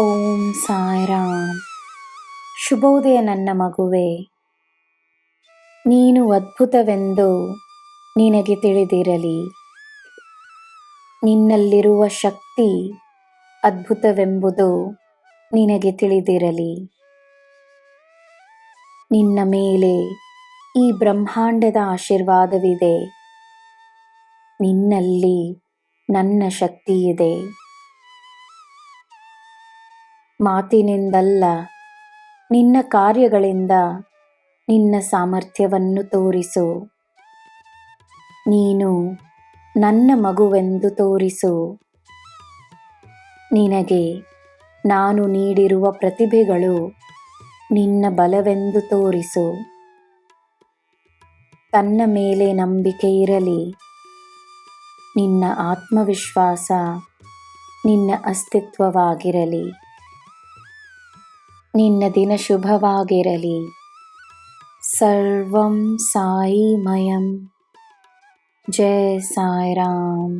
ಓಂ ಸಾಯಿರಾಮ್. ಶುಭೋದಯ ನನ್ನ ಮಗುವೆ. ನೀನು ಅದ್ಭುತವೆಂದು ನಿನಗೆ ತಿಳಿದಿರಲಿ. ನಿನ್ನಲ್ಲಿರುವ ಶಕ್ತಿ ಅದ್ಭುತವೆಂಬುದು ನಿನಗೆ ತಿಳಿದಿರಲಿ. ನಿನ್ನ ಮೇಲೆ ಈ ಬ್ರಹ್ಮಾಂಡದ ಆಶೀರ್ವಾದವಿದೆ. ನಿನ್ನಲ್ಲಿ ನನ್ನ ಶಕ್ತಿ ಇದೆ ಮಾತಿನಿಂದಲ್ಲ. ನಿನ್ನ ಕಾರ್ಯಗಳಿಂದ ನಿನ್ನ ಸಾಮರ್ಥ್ಯವನ್ನು ತೋರಿಸು. ನೀನು ನನ್ನ ಮಗುವೆಂದು ತೋರಿಸು. ನಿನಗೆ ನಾನು ನೀಡಿರುವ ಪ್ರತಿಭೆಗಳು ನಿನ್ನ ಬಲವೆಂದು ತೋರಿಸು. ತನ್ನ ಮೇಲೆ ನಂಬಿಕೆ ಇರಲಿ. ನಿನ್ನ ಆತ್ಮವಿಶ್ವಾಸ ನಿನ್ನ ಅಸ್ತಿತ್ವವಾಗಿರಲಿ. ನಿನ್ನ ದಿನ ಶುಭವಾಗಿರಲಿ ಸರ್ವಂ ಸಾಯಿಮಯಂ ಜಯ ಸಾಯಿರಾಮ್